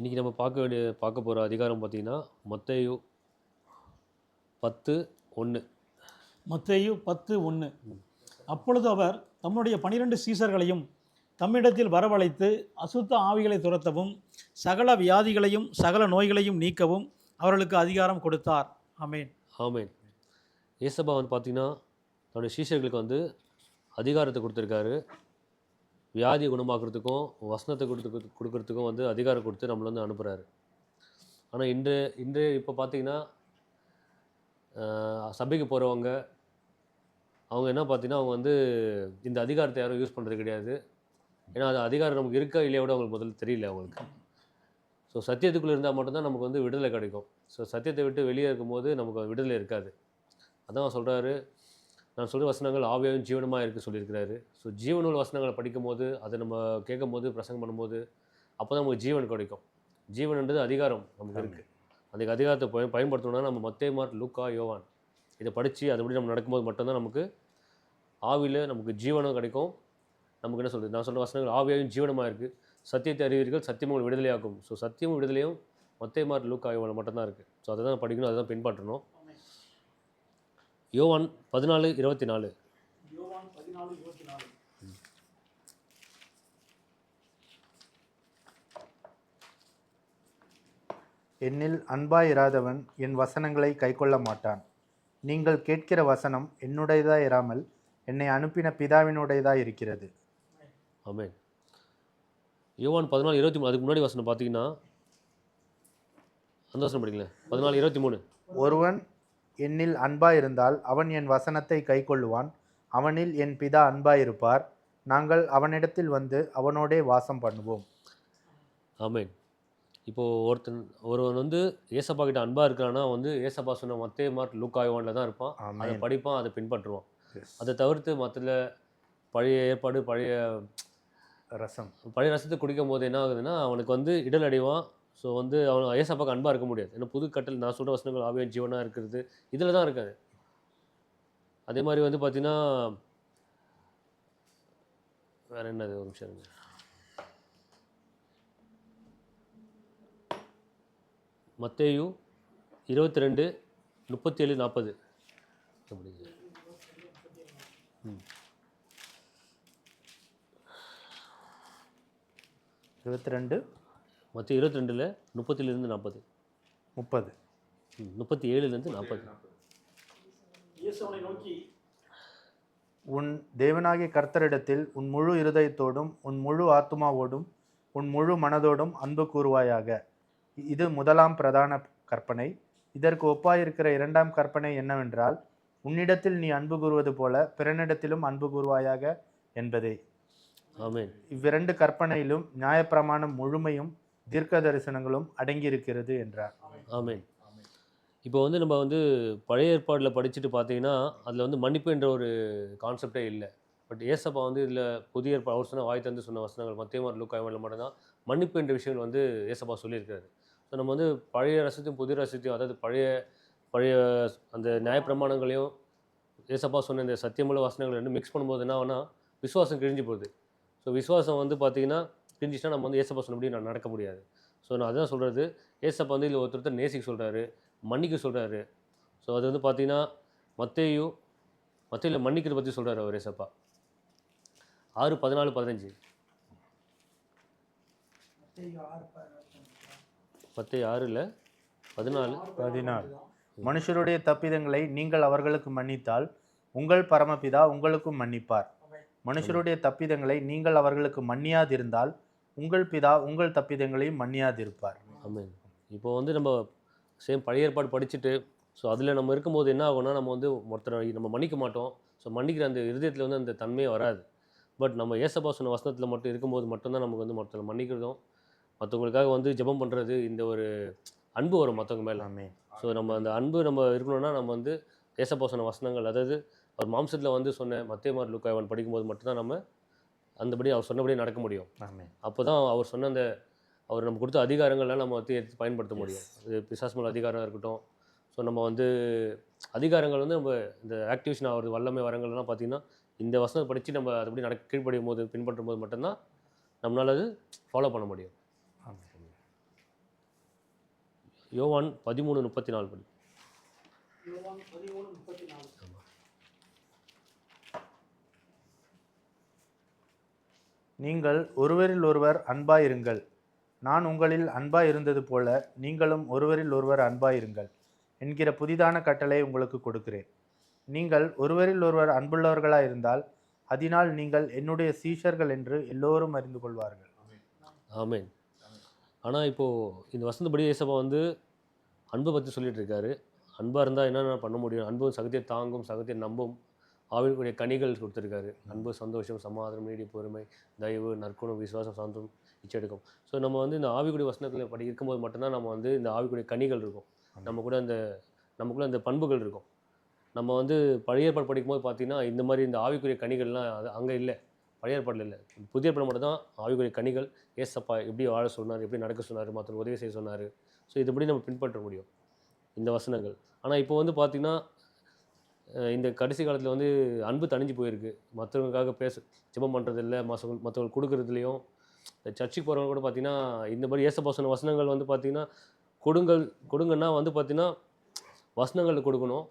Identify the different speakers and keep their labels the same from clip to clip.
Speaker 1: இன்றைக்கி நம்ம பார்க்க வேண்டிய பார்க்க போகிற அதிகாரம் பார்த்திங்கன்னா மத்தையு பத்து ஒன்று
Speaker 2: மத்தையு பத்து ஒன்று அப்பொழுது அவர் தம்முடைய பனிரெண்டு சீசர்களையும் தம்மிடத்தில் வரவழைத்து அசுத்த ஆவிகளை துரத்தவும் சகல வியாதிகளையும் சகல நோய்களையும் நீக்கவும் அவர்களுக்கு அதிகாரம் கொடுத்தார் ஆமேன்
Speaker 1: ஆமேன் ஏசபா வந்து பார்த்திங்கன்னா தன்னுடைய சீசர்களுக்கு வந்து அதிகாரத்தை கொடுத்துருக்காரு வியாதியை குணமாக்குறதுக்கும் வசனத்தை கொடுத்து கொடுக்கறதுக்கும் வந்து அதிகாரம் கொடுத்து நம்மளை வந்து அனுப்புகிறாரு ஆனால் இன்று இன்று இப்போ பார்த்திங்கன்னா சபைக்கு போகிறவங்க அவங்க என்ன பார்த்தீங்கன்னா அவங்க வந்து இந்த அதிகாரத்தை யாரும் யூஸ் பண்ணுறது கிடையாது ஏன்னா அது அதிகாரம் நமக்கு இருக்கா இல்லையா விட அவங்களுக்கு முதல்ல தெரியல அவங்களுக்கு ஸோ சத்தியத்துக்குள்ளே இருந்தால் மட்டும்தான் நமக்கு வந்து விடுதலை கிடைக்கும் ஸோ சத்தியத்தை விட்டு வெளியே இருக்கும்போது நமக்கு விடுதலை இருக்காது அதான் சொல்கிறாரு நான் சொல்கிற வசனங்கள் ஆவியாவும் ஜீவனமாக இருக்குது சொல்லியிருக்கிறாரு ஸோ ஜீவனூல் வசனங்களை படிக்கும் போது அதை நம்ம கேட்கும் போது பிரசங்கம் பண்ணும்போது அப்போ தான் நமக்கு ஜீவன் கிடைக்கும் ஜீவன்ன்றது அதிகாரம் நமக்கு இருக்குது அதுக்கு அதிகாரத்தை பயன் பயன்படுத்தணும்னா நம்ம மத்தே மார்க் லுக்கா யோவான் இதை படித்து அதுபடி நம்ம நடக்கும்போது மட்டும்தான் நமக்கு ஆவியில் நமக்கு ஜீவனம் கிடைக்கும் நமக்கு என்ன சொல்கிறது நான் சொல்கிற வசனங்கள் ஆவியாகவும் ஜீவனமாக இருக்குது சத்தியத்தை அறிவீர்கள் சத்தியம் விடுதலையாகும் ஸோ சத்தியமும் விடுதலையும் மத்தே மார்க் லூக்கா யோவான் மட்டும்தான் இருக்குது ஸோ அதை தான் படிக்கணும் அதை தான் பின்பற்றணும் யோவான் பதினாலு இருபத்தி நாலு
Speaker 3: என்னில் அன்பாயிராதவன் என் வசனங்களை கைக்கொள்ள மாட்டான் நீங்கள் கேட்கிற வசனம் என்னுடையதாக இராமல் என்னை அனுப்பின பிதாவினுடையதாக இருக்கிறது
Speaker 1: ஆமே யோவான் பதினாலு இருபத்தி மூணு அதுக்கு முன்னாடி வசனம் பார்த்தீங்கன்னா அந்த வசனம் படிக்கல பதினாலு இருபத்தி மூணு
Speaker 3: ஒருவன் என்னில் அன்பாயிருந்தால் அவன் என் வசனத்தை கைக்கொள்ளுவான் அவனில் என் பிதா அன்பாயிருப்பார் நாங்கள் அவனிடத்தில் வந்து அவனோடே வாசம் பண்ணுவோம்
Speaker 1: ஆமேன் இப்போது ஒருத்தன் ஒருவன் வந்து ஏசப்பா கிட்ட அன்பாக இருக்கிறானா வந்து ஏசப்பா சொன்ன மற்ற மார்க் லுக் தான் இருப்பான் அதை படிப்பான் அதை பின்பற்றுவான் அதை தவிர்த்து மற்ற பழைய ஏற்பாடு பழைய ரசம் பழைய ரசத்தை குடிக்கும் போது என்ன ஆகுதுன்னா அவனுக்கு வந்து இடல் அடைவான் ஸோ வந்து அவன் ஏசப்பாக்கு அன்பாக இருக்க முடியாது ஏன்னா புது கட்டில் நான் சொல்கிற வசனங்கள் ஆவியம் ஜீவனாக இருக்கிறது இதில் தான் இருக்காங்க அதே மாதிரி வந்து பார்த்தீங்கன்னா வேறு என்னது ஒரு நிமிஷம் மத்தேயு இருபத்தி ரெண்டு முப்பத்தி ஏழு நாற்பது அப்படிங்க இருபத்தி ரெண்டு மொத்தம் இருபத்தி ரெண்டில் முப்பத்திலேருந்து நாற்பது முப்பது முப்பத்தி ஏழுலேருந்து நாற்பது
Speaker 3: உன் தேவனாகிய கர்த்தரிடத்தில் உன் முழு இருதயத்தோடும் உன் முழு ஆத்மாவோடும் உன் முழு மனதோடும் அன்பு கூறுவாயாக இது முதலாம் பிரதான கற்பனை இதற்கு ஒப்பாயிருக்கிற இரண்டாம் கற்பனை என்னவென்றால் உன்னிடத்தில் நீ அன்பு கூறுவது போல பிறனிடத்திலும் அன்பு கூறுவாயாக என்பதே இவ்விரண்டு கற்பனையிலும் நியாயப்பிரமாணம் முழுமையும் தீர்க்க தரிசனங்களும் அடங்கியிருக்கிறது என்றார்
Speaker 1: ஆமேன் இப்போ வந்து நம்ம வந்து பழைய ஏற்பாடில் படிச்சுட்டு பார்த்தீங்கன்னா அதில் வந்து மன்னிப்பு என்ற ஒரு கான்செப்டே இல்லை பட் ஏசப்பா வந்து இதில் புதிய அவர் சொன்ன வாய் தந்து சொன்ன வசனங்கள் மத்தியமார் லூக்காயமாரில் மட்டும்தான் மன்னிப்பு என்ற விஷயங்கள் வந்து ஏசப்பா சொல்லியிருக்காரு ஸோ நம்ம வந்து பழைய ரசத்தையும் புதிய ரசத்தையும் அதாவது பழைய பழைய அந்த நியாயப்பிரமாணங்களையும் ஏசப்பா சொன்ன இந்த சத்தியமுள்ள வசனங்கள் ரெண்டு மிக்ஸ் பண்ணும்போது என்ன ஆனால் விசுவாசம் கிழிஞ்சு போகுது ஸோ விசுவாசம் வந்து பார்த்திங்கன்னா பிரிஞ்சிச்சுன்னா நம்ம வந்து ஏசப்பா சொன்னபடி நான் நடக்க முடியாது ஸோ நான் அதான் சொல்கிறது ஏசப்பா வந்து இதில் ஒருத்தர் நேசிக்க சொல்கிறாரு மன்னிக்க சொல்கிறாரு ஸோ அது வந்து பார்த்திங்கன்னா மத்தையும் மத்தையில் மன்னிக்கிறத பற்றி சொல்கிறாரு அவர் ஏசப்பா ஆறு பதினாலு பதினஞ்சு பத்து ஆறில் பதினாலு பதினாலு
Speaker 3: மனுஷருடைய தப்பிதங்களை நீங்கள் அவர்களுக்கு மன்னித்தால் உங்கள் பரமபிதா உங்களுக்கும் மன்னிப்பார் மனுஷருடைய தப்பிதங்களை நீங்கள் அவர்களுக்கு மன்னியாதிருந்தால் உங்கள் பிதா உங்கள் தப்பிதங்களையும் மன்னியாதிருப்பார்
Speaker 1: ஆமீன் இப்போ வந்து நம்ம சேம் பழைய ஏற்பாடு படிச்சுட்டு ஸோ அதில் நம்ம இருக்கும்போது என்ன ஆகும்னா நம்ம வந்து ஒருத்தரை நம்ம மன்னிக்க மாட்டோம் ஸோ மன்னிக்கிற அந்த இருதயத்தில் வந்து அந்த தன்மையே வராது பட் நம்ம ஏசப்பா சொன்ன வசனத்தில் மட்டும் இருக்கும்போது மட்டும்தான் நமக்கு வந்து மற்றவங்களை மன்னிக்கிறதும் மற்றவங்களுக்காக வந்து ஜெபம் பண்ணுறது இந்த ஒரு அன்பு வரும் மற்றவங்க மேலாமே ஸோ நம்ம அந்த அன்பு நம்ம இருக்கணும்னா நம்ம வந்து ஏசப்பா சொன்ன வசனங்கள் அதாவது ஒரு மாம்சத்தில் வந்து சொன்ன மத்திய மாதிரி லுக்காயவன் படிக்கும்போது மட்டும்தான் நம்ம அந்தபடி அவர் சொன்னபடியே நடக்க முடியும் அப்போ தான் அவர் சொன்ன அந்த அவர் நம்ம கொடுத்த அதிகாரங்கள்லாம் நம்ம வந்து எடுத்து பயன்படுத்த முடியும் இது பிசாஸ்மல் அதிகாரம் இருக்கட்டும் ஸோ நம்ம வந்து அதிகாரங்கள் வந்து நம்ம இந்த ஆக்டிவேஷன் ஆகிறது வல்லமை வரங்கள்லாம் பார்த்திங்கன்னா இந்த வசனம் படித்து நம்ம அதுபடி நடக்க கீழ்படியும் போது பின்பற்றும் போது மட்டும்தான் நம்மளால் அது ஃபாலோ பண்ண முடியும் யோவான் பதிமூணு முப்பத்தி நாலு படி
Speaker 4: யோவான் பதிமூணு முப்பத்தி நாலு
Speaker 3: நீங்கள் ஒருவரில் ஒருவர் அன்பாயிருங்கள் நான் உங்களில் இருந்தது போல நீங்களும் ஒருவரில் ஒருவரிலொருவர் அன்பாயிருங்கள் என்கிற புதிதான கட்டளை உங்களுக்கு கொடுக்கிறேன் நீங்கள் ஒருவரில் ஒருவரிலொருவர் அன்புள்ளவர்களாயிருந்தால் அதனால் நீங்கள் என்னுடைய சீஷர்கள் என்று எல்லோரும் அறிந்து கொள்வார்கள்
Speaker 1: ஆமேன் ஆனால் இப்போது இந்த வசந்தபடி இயேசப்பா வந்து அன்பை பற்றி சொல்லிகிட்டு இருக்காரு அன்பாக இருந்தால் என்னென்ன பண்ண முடியும் அன்பும் சகத்தை தாங்கும் சகத்தை நம்பும் ஆவிற்குரிய கனிகள் கொடுத்துருக்காரு அன்பு சந்தோஷம் சமாதானம் நீடி பொறுமை தயவு நற்குணம் விசுவாசம் சாந்தம் இச்செடுக்கும் ஸோ நம்ம வந்து இந்த ஆவிக்குடி வசனத்தில் படி இருக்கும்போது மட்டும்தான் நம்ம வந்து இந்த ஆவிக்குடைய கனிகள் இருக்கும் நம்ம கூட அந்த நமக்குள்ள அந்த பண்புகள் இருக்கும் நம்ம வந்து பழைய ஏற்பாடு படிக்கும்போது பார்த்திங்கன்னா இந்த மாதிரி இந்த ஆவிக்குரிய கனிகள்லாம் அது அங்கே இல்லை பழைய ஏற்பாடில் இல்லை புதிய படம் மட்டும் தான் ஆவிக்குரிய கனிகள் ஏசப்பா எப்படி வாழ சொன்னார் எப்படி நடக்க சொன்னார் மற்ற உதவி செய்ய சொன்னார் ஸோ இதுபடி நம்ம பின்பற்ற முடியும் இந்த வசனங்கள் ஆனால் இப்போ வந்து பார்த்திங்கன்னா இந்த கடைசி காலத்தில் வந்து அன்பு தணிஞ்சு போயிருக்கு மற்றவங்களுக்காக பேச ஜிபம் பண்ணுறதில்ல மற்றவங்க மற்றவங்களுக்கு கொடுக்குறதுலையும் இந்த சர்ச்சுக்கு போகிறவங்க கூட பார்த்திங்கன்னா இந்த மாதிரி ஏசப்பா சொன்ன வசனங்கள் வந்து பார்த்திங்கன்னா கொடுங்கள் கொடுங்கன்னா வந்து பார்த்திங்கன்னா வசனங்கள் கொடுக்கணும்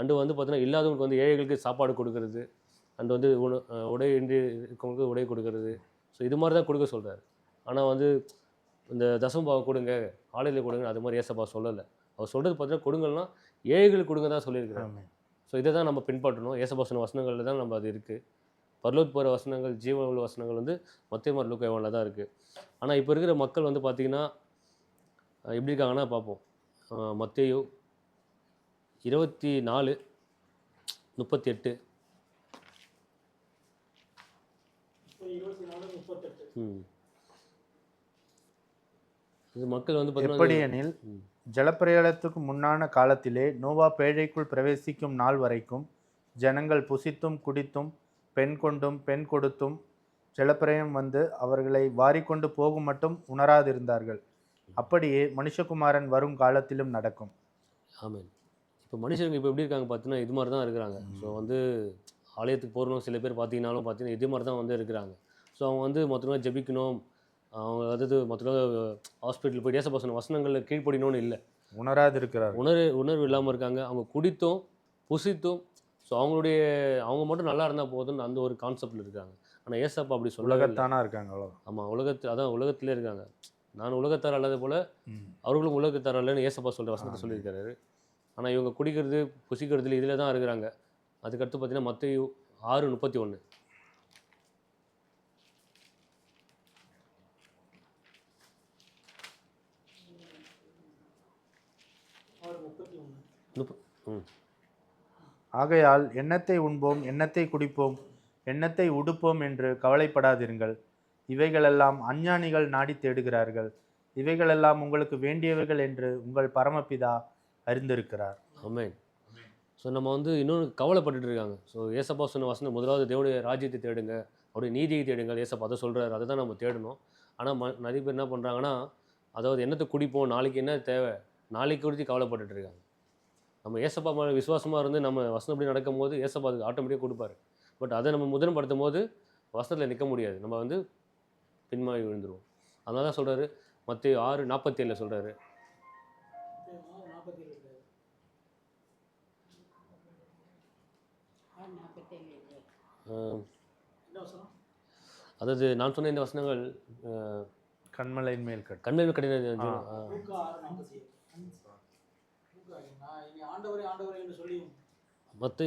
Speaker 1: அண்டு வந்து பார்த்திங்கன்னா இல்லாதவங்களுக்கு வந்து ஏழைகளுக்கு சாப்பாடு கொடுக்கறது அண்டு வந்து உடை இன்றி இருக்கவங்களுக்கு உடை கொடுக்கறது ஸோ இது மாதிரி தான் கொடுக்க சொல்கிறார் ஆனால் வந்து இந்த தசம்பாவை கொடுங்க ஆலையில் கொடுங்க அது மாதிரி ஏசப்பா சொல்லலை அவர் சொல்கிறது பார்த்தீங்கன்னா கொடுங்கள்னா ஏழைகளுக்கு கொடுங்க தான் சொல்லியிருக்கிறாங்க ஸோ இதை தான் நம்ம பின்பற்றணும் ஏசபாசன வசனங்களில் தான் நம்ம அது இருக்குது பர்லோத் போகிற வசனங்கள் ஜீவன உள்ள வசனங்கள் வந்து மத்திய லூக்கோவானில் தான் இருக்குது ஆனால் இப்போ இருக்கிற மக்கள் வந்து பார்த்திங்கன்னா எப்படி இருக்காங்கன்னா பார்ப்போம் மத்தியோ இருபத்தி நாலு முப்பத்தி எட்டு ம் இது மக்கள் வந்து
Speaker 3: எப்படியெனில் ஜலப்பிரயாணத்துக்கு முன்னான காலத்திலே நோவா பேழைக்குள் பிரவேசிக்கும் நாள் வரைக்கும் ஜனங்கள் புசித்தும் குடித்தும் பெண் கொண்டும் பெண் கொடுத்தும் ஜலப்பிரயம் வந்து அவர்களை வாரிக்கொண்டு போகும் மட்டும் உணராதிருந்தார்கள் அப்படியே மனுஷகுமாரன் வரும் காலத்திலும் நடக்கும்
Speaker 1: ஆமாம் இப்போ மனுஷங்க இப்போ எப்படி இருக்காங்க பார்த்தீங்கன்னா இது மாதிரி தான் இருக்கிறாங்க ஸோ வந்து ஆலயத்துக்கு போகிறோம் சில பேர் பார்த்தீங்கன்னாலும் பார்த்தீங்கன்னா இது மாதிரி தான் வந்து இருக்கிறாங்க ஸோ அவங்க வந்து மொத்தமாக ஜபிக்கணும் அவங்க அதாவது மொத்தத்தில் ஹாஸ்பிட்டல் போய் டேச வசனங்களில் கீழ்ப்படினு இல்லை
Speaker 3: உணராது இருக்கிறார்
Speaker 1: உணர் உணர்வு இல்லாமல் இருக்காங்க அவங்க குடித்தும் புசித்தும் ஸோ அவங்களுடைய அவங்க மட்டும் நல்லா இருந்தால் போதும்னு அந்த ஒரு கான்செப்டில் இருக்காங்க ஆனால் ஏசப்பா அப்படி சொல்ல
Speaker 3: உலகத்தானா இருக்காங்க அவ்வளோ
Speaker 1: ஆமாம் உலகத்து அதான் உலகத்திலே இருக்காங்க நான் உலகத்தார் அல்லது போல் அவர்களும் உலகத்தார் அல்லன்னு ஏசப்பா சொல்கிற வசனத்தை சொல்லியிருக்காரு ஆனால் இவங்க குடிக்கிறது புசிக்கிறது இதில் தான் இருக்கிறாங்க அதுக்கடுத்து பார்த்தீங்கன்னா மற்ற ஆறு முப்பத்தி ஒன்று
Speaker 3: ஆகையால் எண்ணத்தை உண்போம் எண்ணத்தை குடிப்போம் எண்ணத்தை உடுப்போம் என்று கவலைப்படாதிருங்கள் இவைகளெல்லாம் அஞ்ஞானிகள் நாடி தேடுகிறார்கள் இவைகளெல்லாம் உங்களுக்கு வேண்டியவைகள் என்று உங்கள் பரமபிதா அறிந்திருக்கிறார்
Speaker 1: அமேன் ஸோ நம்ம வந்து இன்னொன்று கவலைப்பட்டுட்டு இருக்காங்க ஸோ ஏசப்பா சொன்ன வசனம் முதலாவது தேவடைய ராஜ்யத்தை தேடுங்க அவருடைய நீதியை தேடுங்கள் ஏசப்பா அதை சொல்கிறார் அதை தான் நம்ம தேடணும் ஆனால் ம நிறைய பேர் என்ன பண்ணுறாங்கன்னா அதாவது என்னத்தை குடிப்போம் நாளைக்கு என்ன தேவை நாளைக்கு குறித்து கவலைப்பட்டுட்டு இருக்காங்க நம்ம ஏசப்பா மேலே விசுவாசமாக இருந்து நம்ம வசனம் அப்படி நடக்கும் போது ஏசப்பா அதுக்கு ஆட்டோமேட்டிக்காக கொடுப்பாரு பட் அதை நம்ம முதன்படுத்தும் போது வசனத்தில் நிற்க முடியாது நம்ம வந்து பின்மாறி விழுந்துருவோம் அதனால தான் சொல்கிறாரு மற்ற ஆறு நாற்பத்தி ஏழில் சொல்கிறாரு அதாவது நான் சொன்ன இந்த வசனங்கள்
Speaker 3: கண்மலையின் மேல்
Speaker 1: கண்மலை கடின
Speaker 4: ஆண்டவரே ஆண்டவரே என்று சொல்லியும்
Speaker 1: பத்து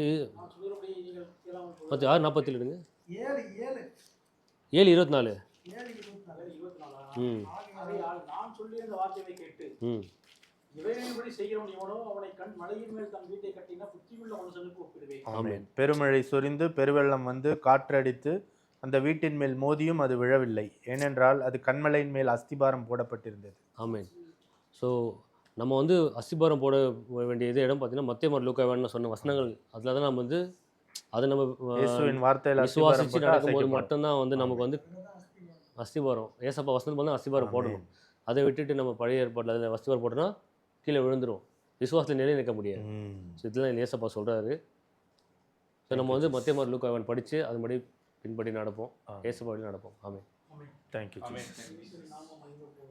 Speaker 1: பத்து ஆறு நாற்பத்தி எடுங்க ஏழு ஏழு ஏழு இருபத்தி நாலு
Speaker 4: ம் நான் சொல்லியிருந்த
Speaker 3: பெருமழை சொரிந்து பெருவெள்ளம் வந்து காற்றடித்து அந்த வீட்டின் மேல் மோதியும் அது விழவில்லை ஏனென்றால் அது கண்மலையின் மேல் அஸ்திபாரம் போடப்பட்டிருந்தது
Speaker 1: ஆமேன் ஸோ நம்ம வந்து அஸ்திபாரம் போட வேண்டிய இடம் பார்த்தீங்கன்னா மத்திய லூக்காவான்னு சொன்ன வசனங்கள் அதில் தான் நம்ம வந்து அதை நம்ம
Speaker 3: வார்த்தையில் விசுவாசிச்சு
Speaker 1: நடக்கும்போது மட்டும்தான் வந்து நமக்கு வந்து அஸ்திபாரம் ஏசப்பா வசனம் தான் அஸ்திபாரம் போடணும் அதை விட்டுட்டு நம்ம பழைய ஏற்பாட்டில் அதில் அஸ்திபாரம் போட்டோம்னா கீழே விழுந்துடும் விசுவாசத்தில் நிலை நிற்க முடியாது ஸோ இதெல்லாம் ஏசப்பா சொல்கிறாரு ஸோ நம்ம வந்து மத்திய மாதிரி லூக்காவன் படித்து அது மாதிரி பின்படி நடப்போம் ஏசப்பாடி நடப்போம் ஆமே தேங்க்யூ